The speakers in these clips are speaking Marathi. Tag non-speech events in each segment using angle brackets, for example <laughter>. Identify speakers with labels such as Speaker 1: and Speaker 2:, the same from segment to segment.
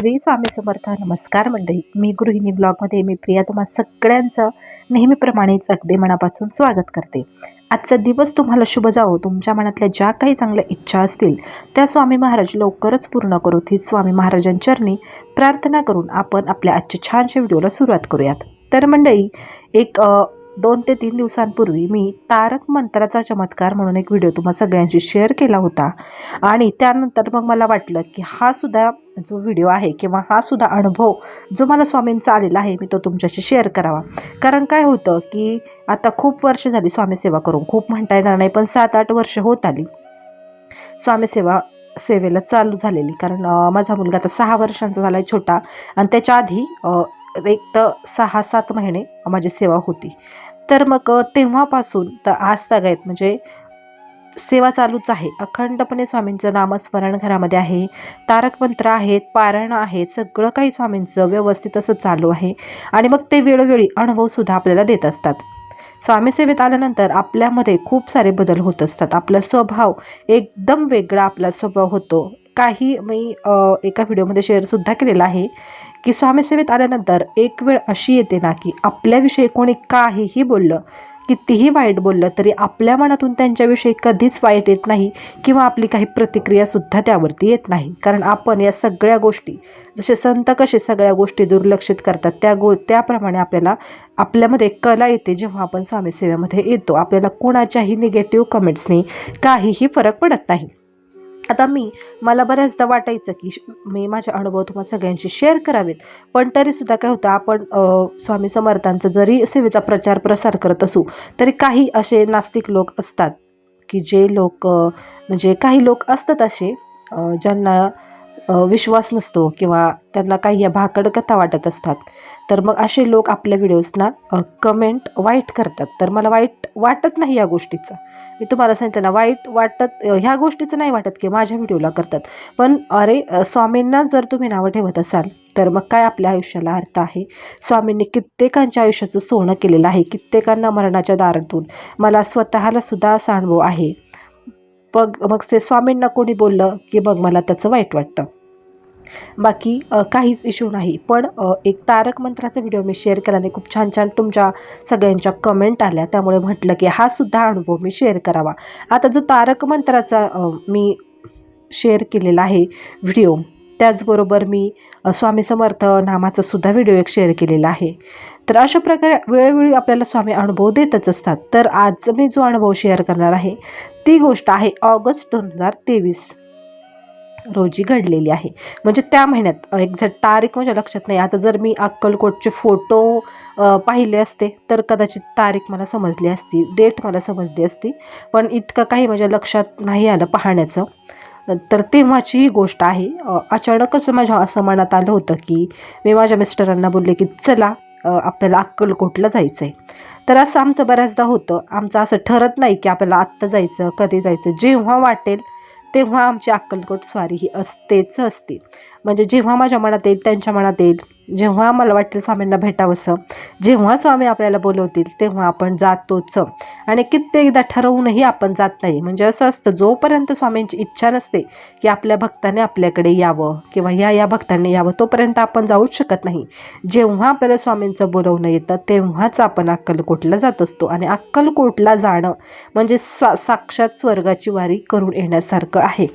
Speaker 1: श्री स्वामी समर्थ. नमस्कार मंडळी. मी गृहिणी ब्लॉगमध्ये मी प्रिया. तुम्हा सगळ्यांचं नेहमीप्रमाणेच अगदी मनापासून स्वागत करते. आजचा दिवस तुम्हाला शुभ जावो. तुमच्या मनातल्या ज्या काही चांगल्या इच्छा असतील त्या स्वामी महाराज लवकरच पूर्ण करू. ती स्वामी महाराजांचरणी प्रार्थना करून आपण आपल्या आजच्या छानशा व्हिडिओला सुरुवात करूयात. तर मंडळी एक दोन ते तीन दिवसांपूर्वी मी तारक मंत्राचा चमत्कार म्हणून एक व्हिडिओ तुम्हा सगळ्यांशी शेअर केला होता. आणि त्यानंतर मग मला वाटलं की हा सुद्धा जो व्हिडिओ आहे किंवा हा सुद्धा अनुभव जो मला स्वामींचा आलेला आहे मी तो तुमच्याशी शेअर करावा. कारण काय होतं की आता खूप वर्ष झाली स्वामी सेवा करून. खूप म्हणता येणार नाही पण सात आठ वर्ष होत आली. स्वामी सेवा सेवेला चालू झालेली. कारण माझा मुलगा आता सहा वर्षांचा झाला आहे छोटा. आणि त्याच्या आधी एक तर सहा सात महिने माझी सेवा होती. तर मग तेव्हापासून तर आज सगळ्यात म्हणजे सेवा चालूच आहे. अखंडपणे स्वामींचं नामस्मरण घरामध्ये आहे. तारक मंत्र आहेत पारायण आहेत सगळं काही स्वामींचं व्यवस्थित असं चालू आहे. आणि मग ते वेळोवेळी अनुभवसुद्धा आपल्याला देत असतात. स्वामी सेवेत आल्यानंतर आपल्यामध्ये खूप सारे बदल होत असतात. आपला स्वभाव एकदम वेगळा आपला स्वभाव होतो. काही मी एका व्हिडिओमध्ये शेअरसुद्धा केलेला आहे की स्वामी सेवेत आल्यानंतर एक वेळ अशी येते ना की आपल्याविषयी कोणी काहीही बोललं कितीही वाईट बोललं तरी आपल्या मनातून त्यांच्याविषयी कधीच वाईट येत नाही किंवा आपली काही प्रतिक्रियासुद्धा त्यावरती येत नाही. कारण आपण या सगळ्या गोष्टी जसे संत कसे सगळ्या गोष्टी दुर्लक्षित करतात त्या गो त्याप्रमाणे आपल्याला आपल्यामध्ये कला येते जेव्हा आपण स्वामी सेवेमध्ये येतो. आपल्याला कोणाच्याही निगेटिव्ह कमेंट्सनी काहीही फरक पडत नाही. आता मी मला बऱ्याचदा वाटायचं की श- मी माझे अनुभव तुम्हाला सगळ्यांशी शेअर करावेत. पण तरीसुद्धा काय होतं आपण स्वामी समर्थांचा जरी सेवेचा प्रचार प्रसार करत असू तरी काही असे नास्तिक लोक असतात की जे लोक म्हणजे काही लोक असतात असे ज्यांना विश्वास नसतो किंवा त्यांना काही या भाकड कथा वाटत असतात. तर मग असे लोक आपल्या व्हिडिओजना कमेंट वाईट करतात. तर मला वाईट वाटत नाही या गोष्टीचं. मी तुम्हाला सांगितलं ना वाईट वाटत ह्या गोष्टीचं नाही वाटत की माझ्या व्हिडिओला करतात. पण अरे स्वामींना जर तुम्ही नावं ठेवत असाल तर मग काय आपल्या आयुष्याला अर्थ आहे? स्वामींनी कित्येकांच्या आयुष्याचं सोनं केलेलं आहे कित्येकांना मरणाच्या दारातून. मला स्वतःला सुद्धा असा अनुभव आहे. बघ मग ते स्वामींना कोणी बोललं की मग मला त्याचं वाईट वाटतं. बाकी काहीच इश्यू नाही. पण एक तारक मंत्राचा व्हिडिओ मी शेअर केल्याने खूप छान छान तुमच्या सगळ्यांच्या कमेंट आल्या. त्यामुळे म्हटलं की हा सुद्धा अनुभव मी शेअर करावा. आता जो तारक मंत्राचा मी शेअर केलेला आहे व्हिडिओ त्याचबरोबर मी स्वामी समर्थ नामाचा सुद्धा व्हिडिओ एक शेअर केलेला आहे. तर अशा प्रकारे वेळोवेळी आपल्याला स्वामी अनुभव देतच असतात. तर आज मी जो अनुभव शेअर करणार आहे ती गोष्ट आहे ऑगस्ट दोन हजार तेवीस रोजी घडलेली आहे. म्हणजे त्या महिन्यात एक्झॅक्ट तारीख माझ्या लक्षात नाही. आता जर मी अक्कलकोटचे फोटो पाहिले असते तर कदाचित तारीख मला समजली असती डेट मला समजली असती. पण इतकं काही माझ्या लक्षात नाही आलं पाहण्याचं. तर तेव्हाची ही गोष्ट आहे. अचानकच माझ्या असं मनात आलं होतं की मी माझ्या मिस्टरांना बोलले की चला आपल्याला अक्कलकोटला जायचं आहे तर असं आमचं बऱ्याचदा होतं. आमचं असं ठरत नाही की आपल्याला आत्ता जायचं कधी जायचं. जेव्हा वाटेल तेव्हा आमची अक्कलकोट स्वारी ही असतेच असते. म्हणजे जेव्हा माझ्या मनात येईल त्यांच्या मनात येईल. जेव्हा मला वाटेल स्वामींना भेटावंसं जेव्हा स्वामी आपल्याला बोलवतील तेव्हा आपण जातोच. आणि कित्येकदा ठरवूनही आपण जात नाही. म्हणजे असं असतं जोपर्यंत स्वामींची इच्छा नसते की आपल्या भक्ताने आपल्याकडे यावं किंवा या या भक्तांनी यावं तोपर्यंत आपण जाऊच शकत नाही. जेव्हा आपल्याला स्वामींचं बोलवणं येतं तेव्हाच आपण अक्कलकोटला जात असतो. आणि अक्कलकोटला जाणं म्हणजे स्वा साक्षात स्वर्गाची वारी करून येण्यासारखं आहे.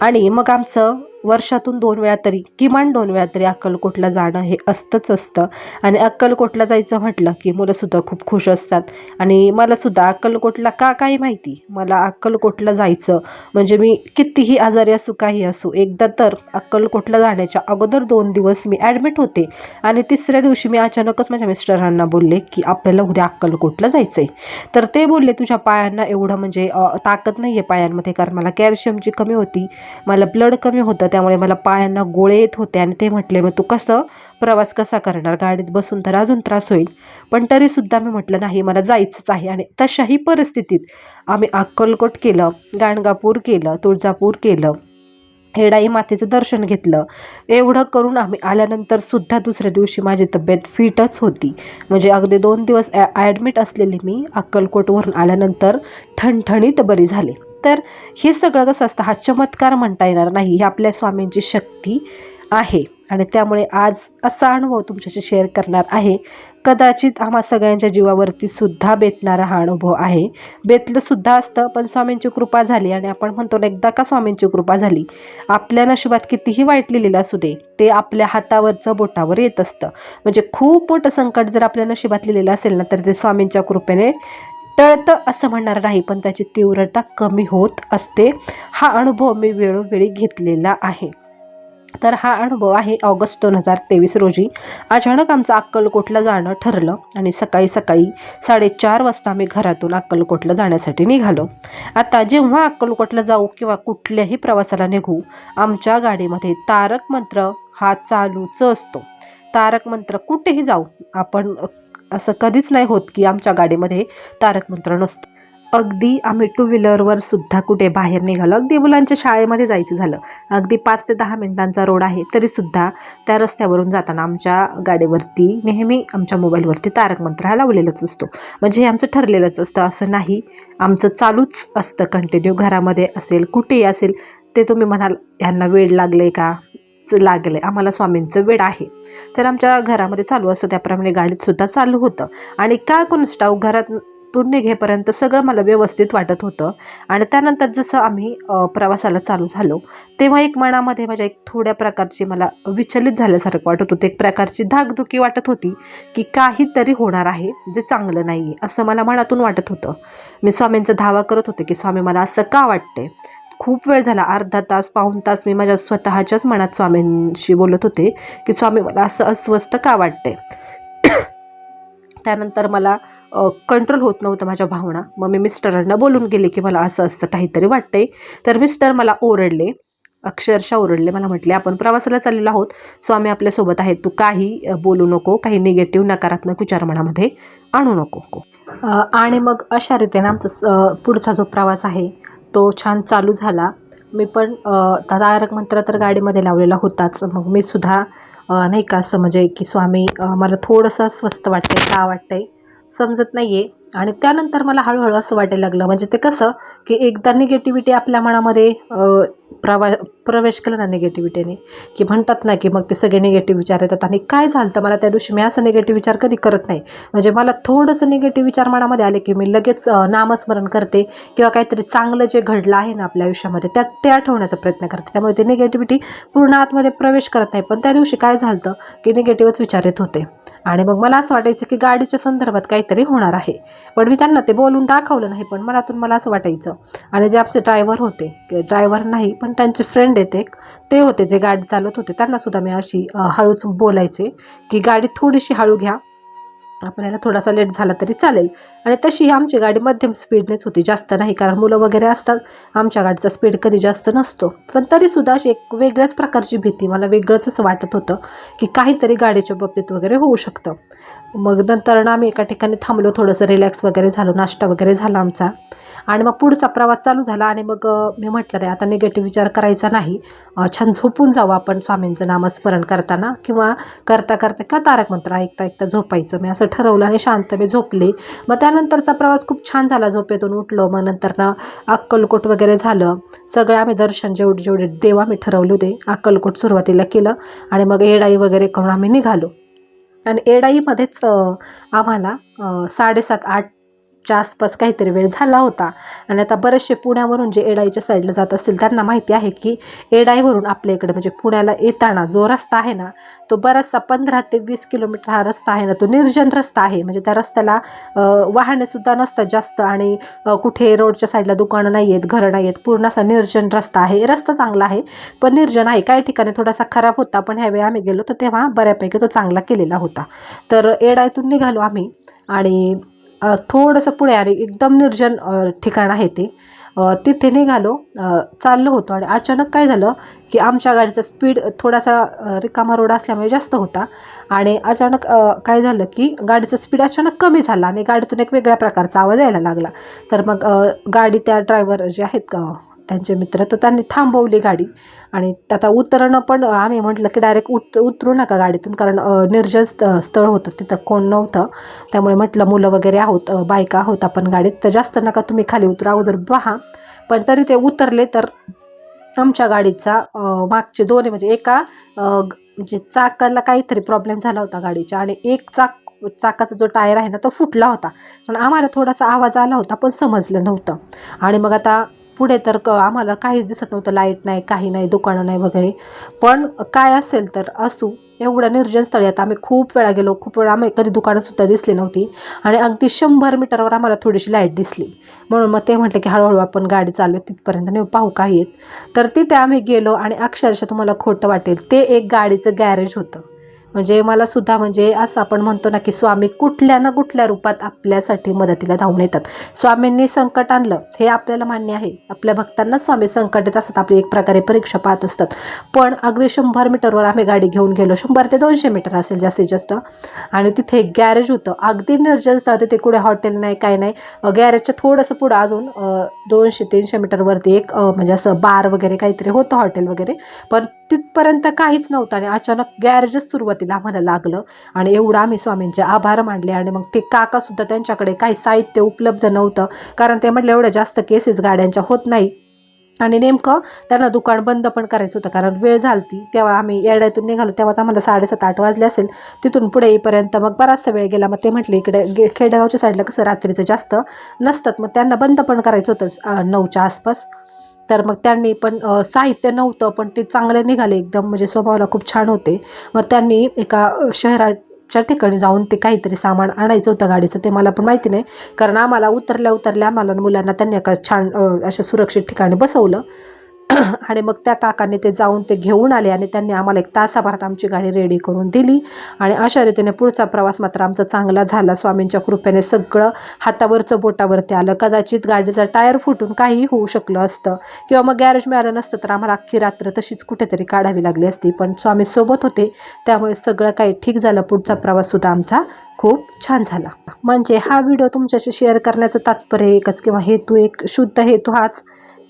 Speaker 1: आणि मग आमचं वर्षातून दोन वेळा तरी किमान दोन वेळा तरी अक्कलकोटला जाणं हे असतंच असतं. आणि अक्कलकोटला जायचं म्हटलं की मुलंसुद्धा खूप खुश असतात. आणि मलासुद्धा अक्कलकोटला का काही माहिती? मला अक्कलकोटला जायचं म्हणजे मी कितीही आजारी असू काही असू एकदा तर अक्कलकोटला जाण्याच्या अगोदर दोन दिवस मी ॲडमिट होते. आणि तिसऱ्या दिवशी मी अचानकच माझ्या मिस्टरांना बोलले की आपल्याला उद्या अक्कलकोटला जायचं आहे तर ते बोलले तुझ्या पायांना एवढं म्हणजे ताकद नाही आहे पायांमध्ये कारण मला कॅल्शियमची कमी होती मला ब्लड कमी होतं त्यामुळे मला पायांना गोळे येत होते आणि ते म्हटले मग तू कसं प्रवास कसा करणार? गाडीत बसून तर अजून त्रास होईल. पण तरीसुद्धा मी म्हटलं नाही मला जायचंच आहे. आणि तशाही परिस्थितीत आम्ही अक्कलकोट केलं गाणगापूर केलं तुळजापूर केलं हेडाई मातेचं दर्शन घेतलं. एवढं करून आम्ही आल्यानंतर सुद्धा दुसऱ्या दिवशी माझी तब्येत फिटच होती. म्हणजे अगदी दोन दिवस ॲ ॲडमिट असलेली मी अक्कलकोटवरून आल्यानंतर ठणठणीत बरी झाले. तर हे सगळं कसं असतं? हा चमत्कार म्हणता येणार नाही. ही आपल्या स्वामींची शक्ती आहे. आणि त्यामुळे आज असा अनुभव तुमच्याशी शेअर करणार आहे. कदाचित आम्हा सगळ्यांच्या जीवावरती सुद्धा बेतणारा हा अनुभव आहे. बेतलं सुद्धा असतं पण स्वामींची कृपा झाली आणि आपण म्हणतो ना एकदा का स्वामींची कृपा झाली आपल्या नशिबात कितीही वाईट लिहिलेलं असू दे ते आपल्या हातावरचं बोटावर येत असतं. म्हणजे खूप मोठं संकट जर आपल्या नशिबात लिहिलेलं असेल ना तर ते स्वामींच्या कृपेने टळतं असं म्हणणार नाही पण त्याची तीव्रता कमी होत असते. हा अनुभव मी वेळोवेळी घेतलेला आहे. तर हा अनुभव आहे ऑगस्ट दोन हजार तेवीस रोजी. अचानक आमचं अक्कलकोटला जाणं ठरलं आणि सकाळी सकाळी साडेचार वाजता आम्ही घरातून अक्कलकोटला जाण्यासाठी निघालो. आता जेव्हा अक्कलकोटला जाऊ किंवा कुठल्याही प्रवासाला निघू आमच्या गाडीमध्ये तारक मंत्र हा चालूच असतो. तारक मंत्र कुठेही जाऊ आपण असं कधीच नाही होत की आमच्या गाडीमध्ये तारक मंत्र नसतो. अगदी आम्ही टू व्हीलरवर सुद्धा कुठे बाहेर निघालो. अगदी मुलांच्या शाळेमध्ये जायचं झालं. अगदी पाच ते दहा मिनिटांचा रोड आहे तरीसुद्धा त्या रस्त्यावरून जाताना आमच्या गाडीवरती नेहमी आमच्या मोबाईलवरती तारक मंत्र हा लावलेलाच असतो. म्हणजे हे आमचं ठरलेलंच असतं. असं नाही. आमचं चालूच असतं. कंटिन्यू घरामध्ये असेल कुठेही असेल ते तुम्ही म्हणाल यांना वेळ लागले का? लागले. आम्हाला स्वामींचं वेळ आहे. तर आमच्या घरामध्ये चालू असतं. त्याप्रमाणे गाडीतसुद्धा चालू होतं. आणि का कुणस्टाव घरात पूर्ण घेपर्यंत सगळं मला व्यवस्थित वाटत होतं. आणि त्यानंतर जसं आम्ही प्रवासाला चालू झालो तेव्हा एक मनामध्ये माझ्या एक थोड्या प्रकारची मला विचलित झाल्यासारखं वाटत होतं. एक प्रकारची धाकधुकी वाटत होती की काहीतरी होणार आहे जे चांगलं नाही आहे असं मला मनातून वाटत होतं. मी स्वामींचा धावा करत होते की स्वामी मला असं का वाटतंय? खूप वेळ झाला अर्धा तास पाऊण तास मी माझ्या स्वतःच्याच मनात स्वामींशी बोलत होते की स्वामी मला असं अस्वस्थ का वाटते <coughs> त्यानंतर मला कंट्रोल होत नव्हतं माझ्या भावना. मग मी मिस्टरांना बोलून गेले की मला असं असं काहीतरी वाटतंय. तर मिस्टर मला ओरडले अक्षरशः ओरडले. मला म्हटले आपण प्रवासाला चाललेलो आहोत. स्वामी आपल्यासोबत आहेत. तू काही बोलू नको. काही निगेटिव्ह नकारात्मक विचार मनामध्ये आणू नको. आणि मग अशा रीतीने आमचा स- पुढचा जो प्रवास आहे तो छान चालू झाला. मी पण तारक मंत्र तर गाडीमध्ये लावलेला होताच. मग मी सुद्धा नाही का असं म्हणजे की स्वामी मला थोडंसं स्वस्त वाटतंय का वाटतंय समजत नाही आहे आणि त्यानंतर मला हळूहळू असं वाटायला लागलं. म्हणजे ते कसं की एकदा निगेटिव्हिटी आपल्या मनामध्ये प्रवा प्रवेश केला ना निगेटिव्हिटीने की म्हणतात ना की मग ते सगळे निगेटिव्ह विचार येतात. आणि काय झालं तर मला त्या दिवशी मी असं निगेटिव्ह विचार कधी करत नाही. म्हणजे मला थोडंसं निगेटिव्ह विचार मनामध्ये आले की मी लगेच नामस्मरण करते किंवा काहीतरी चांगलं जे घडलं आहे ना आपल्या आयुष्यामध्ये त्यात ते आठवण्याचा प्रयत्न करते. त्यामुळे ते निगेटिव्हिटी पूर्ण आतमध्ये प्रवेश करत नाही. पण त्या दिवशी काय झालं की निगेटिव्हच विचार येत होते. आणि मग मला असं वाटायचं की गाडीच्या संदर्भात काहीतरी होणार आहे. पण मी त्यांना ते बोलून दाखवलं नाही पण मनातून मला असं वाटायचं. आणि जे आमचे ड्रायव्हर होते ड्रायव्हर नाही पण त्यांचे फ्रेंड आहेत एक ते होते जे गाडी चालवत होते. त्यांनासुद्धा मी अशी हळूच बोलायचे की गाडी थोडीशी हळू घ्या आपल्याला थोडासा लेट झाला तरी चालेल. आणि तशी आमची गाडी मध्यम स्पीडनेच होती. जास्त नाही कारण मुलं वगैरे असतात. आमच्या गाडीचा स्पीड कधी जास्त नसतो. पण तरीसुद्धा अशी एक वेगळ्याच प्रकारची भीती मला वेगळंच असं वाटत होतं की काहीतरी गाडीच्या बाबतीत वगैरे होऊ शकतं. मग नंतर ना आम्ही एका ठिकाणी थांबलो. थोडंसं रिलॅक्स वगैरे झालो. नाश्ता वगैरे झाला आमचा. आणि मग पुढचा प्रवास चालू झाला आणि मग मी म्हटलं नाही आता निगेटिव्ह विचार करायचा नाही. छान झोपून जावं आपण स्वामींचं नामस्मरण करताना किंवा करता करता किंवा तारक मंत्र ऐकता ऐकता झोपायचं. मी असं ठरवलं आणि शांत मी झोपले. मग त्यानंतरचा प्रवास खूप छान झाला. झोपेतून उठलो. मग नंतर ना अक्कलकोट वगैरे झालं. सगळं आम्ही दर्शन जेवढे जेवढे देव आम्ही ठरवले होते अक्कलकोट सुरुवातीला केलं आणि मग एडाई वगैरे करून आम्ही निघालो. आणि एडाईमध्येच आम्हाला साडेसात आठ च्या आसपास काहीतरी वेळ झाला होता. आणि आता बरेचसे पुण्यावरून जे एडाईच्या साईडला जात असतील त्यांना माहिती आहे की एडाईवरून आपल्या इकडे म्हणजे पुण्याला येताना जो रस्ता आहे ना तो बराचसा पंधरा ते वीस किलोमीटर हा रस्ता आहे ना तो निर्जन रस्ता आहे. म्हणजे त्या रस्त्याला वाहनेसुद्धा नसतात जास्त आणि कुठे रोडच्या साईडला दुकानं नाही आहेत घरं नाही आहेत पूर्ण असा निर्जन रस्ता आहे. रस्ता चांगला आहे पण निर्जन आहे. काही ठिकाणी थोडासा खराब होता पण ह्यावेळी आम्ही गेलो तर तेव्हा बऱ्यापैकी तो चांगला केलेला होता. तर एडायतून निघालो आम्ही आणि थोडंसं पुढे आणि एकदम निर्जन ठिकाण आहे ते. तिथे निघालो चाललो होतो आणि अचानक काय झालं की आमच्या गाडीचा स्पीड थोडासा रिकामा रोड असल्यामुळे जास्त होता आणि अचानक काय झालं की गाडीचा स्पीड अचानक कमी झाला आणि गाडीतून एक वेगळ्या प्रकारचा आवाज यायला लागला. तर मग गाडी त्या ड्रायव्हर जे आहेत का त्यांचे मित्र तर त्यांनी थांबवली गाडी. आणि आता उतरणं पण आम्ही म्हटलं की डायरेक्ट उत उतरू नका गाडीतून कारण निर्जन स्थ स्थळ होतं तिथं कोण नव्हतं. त्यामुळे म्हटलं मुलं वगैरे आहोत बायका आहोत आपण गाडीत तर जास्त नका तुम्ही खाली उतरा अगोदर पहा. पण तरी ते उतरले तर आमच्या गाडीचा मागचे दोन्ही म्हणजे एका म्हणजे चाकाला काहीतरी प्रॉब्लेम झाला होता गाडीच्या. आणि एक चाक चाकाचा जो टायर आहे ना तो फुटला होता. पण आम्हाला थोडासा आवाज आला होता पण समजलं नव्हतं. आणि मग आता पुढे तर क आम्हाला काहीच दिसत नव्हतं लाइट नाही काही नाही दुकानं नाही वगैरे. पण काय असेल तर असू एवढ्या निर्जन स्थळी आता आम्ही खूप वेळा गेलो खूप वेळा आम्ही कधी दुकानंसुद्धा दिसली नव्हती आणि अगदी शंभर मीटरवर आम्हाला थोडीशी लाइट दिसली. म्हणून मग ते म्हटलं की हळूहळू आपण गाडी चालू तिथपर्यंत नाही पाहू काय येत तर तिथे आम्ही गेलो आणि अक्षरशः तुम्हाला खोटं वाटेल ते एक गाडीचं गॅरेज होतं. म्हणजे मला सुद्धा म्हणजे असं आपण म्हणतो ना की स्वामी कुठल्या ना कुठल्या रूपात आपल्यासाठी मदतीला धावून येतात. स्वामींनी संकट आणलं हे आपल्याला मान्य आहे. आपल्या भक्तांना स्वामी संकट येत असतात आपली एक प्रकारे परीक्षा पाहत असतात. पण अगदी शंभर मीटरवर आम्ही गाडी घेऊन गेलो. शंभर ते दोनशे मीटर असेल जास्तीत जास्त. आणि तिथे एक गॅरेज होतं. अगदी निर्जन होते तिथे कुठे हॉटेल नाही काय नाही. गॅरेजच्या थोडंसं पुढं अजून दोनशे तीनशे मीटरवरती एक म्हणजे असं बार वगैरे काहीतरी होतं हॉटेल वगैरे. पण तिथपर्यंत काहीच नव्हतं आणि अचानक गॅरेजच सुरुवातीला आम्हाला लागलं. आणि एवढं आम्ही स्वामींचे आभार मानले आणि मग ते काकासुद्धा त्यांच्याकडे काही साहित्य उपलब्ध नव्हतं. कारण ते म्हटलं एवढ्या जास्त केसेस गाड्यांच्या होत नाही. आणि नेमकं त्यांना दुकान बंद पण करायचं होतं. कारण वेळ झालती. तेव्हा आम्ही येड्यातून निघालो. तेव्हाच आम्हाला साडेसात आठ वाजले असेल. तिथून पुढे येईपर्यंत मग बराचसा वेळ गेला. मग ते म्हटले इकडे गे खेडेगावच्या साईडला कसं रात्रीचं जास्त नसतात. मग त्यांना बंद पण करायचं होतं नऊच्या आसपास. तर मग त्यांनी पण साहित्य नव्हतं पण ते चांगले निघाले एकदम. म्हणजे स्वभावाला खूप छान होते. मग त्यांनी एका शहराच्या ठिकाणी जाऊन ते काहीतरी सामान आणायचं होतं गाडीचं. ते मला पण माहिती नाही. कारण आम्हाला उतरल्या उतरल्या आम्हाला मुलांना त्यांनी एका छान अशा सुरक्षित ठिकाणी बसवलं. <clears throat> आणि मग त्या काकांनी ते जाऊन ते घेऊन आले आणि त्यांनी आम्हाला एक तासाभरात आमची गाडी रेडी करून दिली. आणि अशा रीतीने पुढचा प्रवास मात्र आमचा चांगला झाला. स्वामींच्या कृपेने सगळं हातावरचं बोटावरती आलं. कदाचित गाडीचा टायर फुटून काहीही होऊ शकलं असतं. किंवा मग गॅरेज मिळालं नसतं तर आम्हाला अख्खी रात्र तशीच कुठेतरी काढावी लागली असती. पण स्वामी सोबत होते. त्यामुळे सगळं काही ठीक झालं. पुढचा प्रवाससुद्धा आमचा खूप छान झाला. म्हणजे हा व्हिडिओ तुमच्याशी शेअर करण्याचं तात्पर्य एकच किंवा हेतू एक शुद्ध हेतू हाच.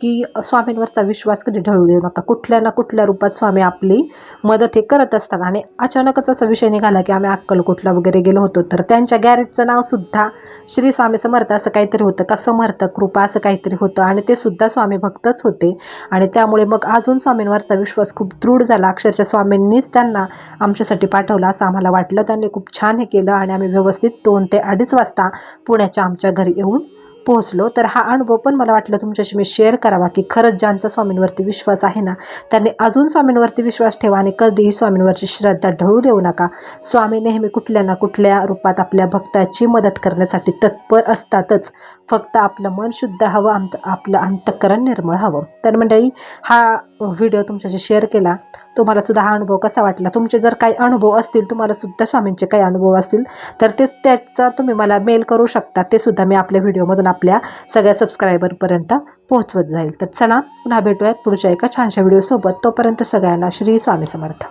Speaker 1: की स्वामींवरचा विश्वास कधी ढळू देऊ नका. कुठल्या ना कुठल्या रूपात स्वामी आपली मदत हे करत असतात. आणि अचानकच असा विषय निघाला की आम्ही अक्कलकोटला वगैरे गेलो होतो तर त्यांच्या गॅरेजचं नावसुद्धा श्री स्वामी समर्थ असं काहीतरी होतं. का समर्थ कृपा असं काहीतरी होतं. आणि ते सुद्धा स्वामी भक्तच होते. आणि त्यामुळे मग अजून स्वामींवरचा विश्वास खूप दृढ झाला. अक्षरशः स्वामींनीच त्यांना आमच्यासाठी पाठवलं असं आम्हाला वाटलं. त्यांनी खूप छान हे केलं आणि आम्ही व्यवस्थित दोन ते अडीच वाजता पुण्याच्या आमच्या घरी येऊन पोहोचलो तर हा अनुभव पण मला वाटलं तुमच्याशी मी शेअर करावा की खरंच ज्यांचा स्वामींवरती विश्वास आहे ना त्यांनी अजून स्वामींवरती विश्वास ठेवा आणि कधीही स्वामींवरची श्रद्धा ढळू देऊ नका. स्वामी नेहमी कुठल्या ना कुठल्या रूपात आपल्या भक्ताची मदत करण्यासाठी तत्पर असतातच. फक्त आपलं मन शुद्ध हवं आमचं आपलं अंतःकरण निर्मळ हवं. तर मंडळी हा व्हिडिओ तुमच्याशी शेअर केला. तुम्हाला सुद्धा हा अनुभव कसा वाटला? तुमचे जर काही अनुभव असतील तुम्हाला सुद्धा स्वामींचे काही अनुभव असतील तर ते त्याचा तुम्ही मला मेल करू शकता. ते सुद्धा मी आपल्या व्हिडिओमधून आपल्या सगळ्या सबस्क्रायबरपर्यंत पोहोचवत जाईल. तर चला पुन्हा भेटूयात पुढच्या एका छानशा व्हिडिओसोबत तोपर्यंत सगळ्यांना श्री स्वामी समर्थ.